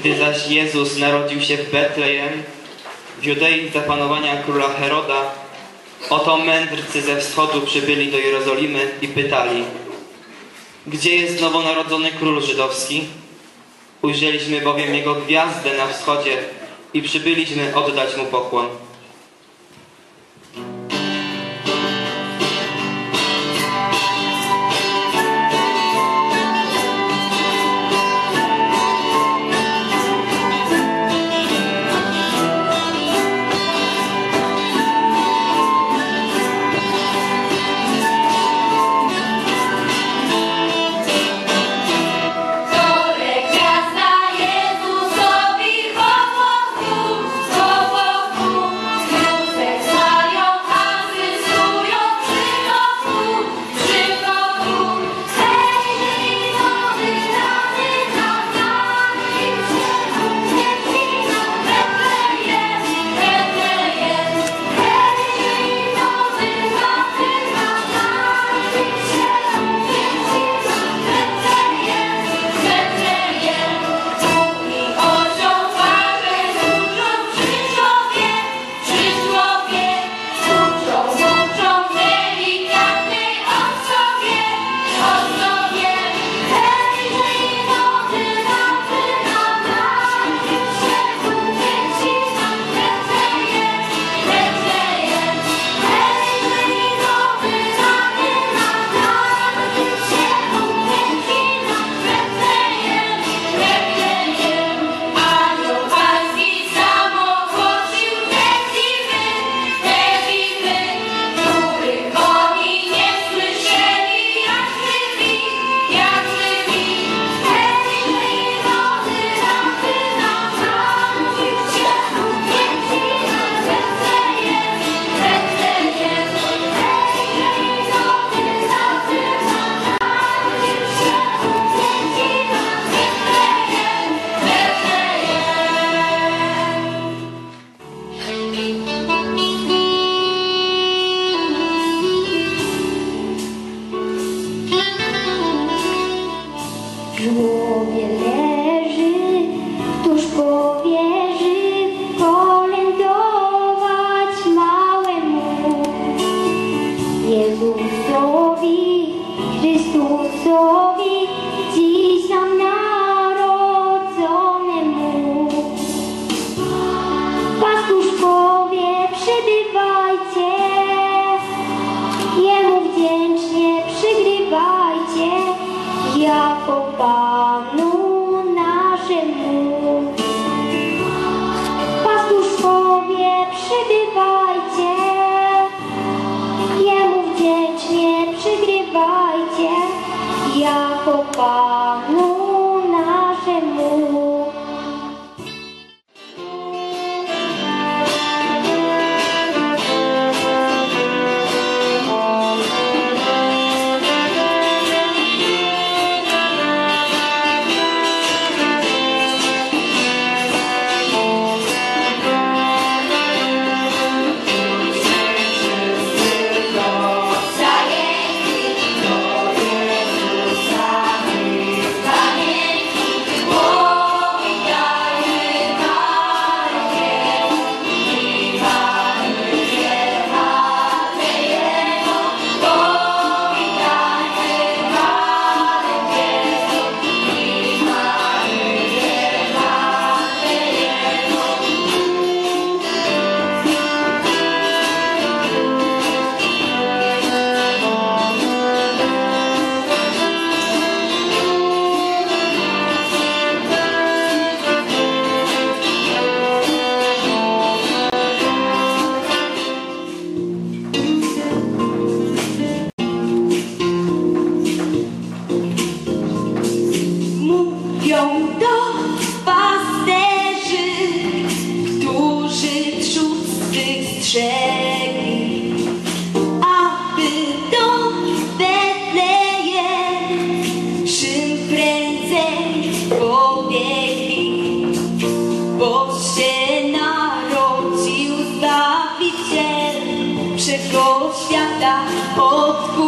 Gdy zaś Jezus narodził się w Betlejem, w Judei za panowania króla Heroda, oto mędrcy ze wschodu przybyli do Jerozolimy i pytali, gdzie jest nowonarodzony król żydowski? Ujrzeliśmy bowiem jego gwiazdę na wschodzie i przybyliśmy oddać mu pokłon. you Panu naszemu. Pastuszkowie przybywają. brzegi, aby do Betlejem czym prędzej pobiegli, bo się narodził Zbawiciel, wszego świata odkupił.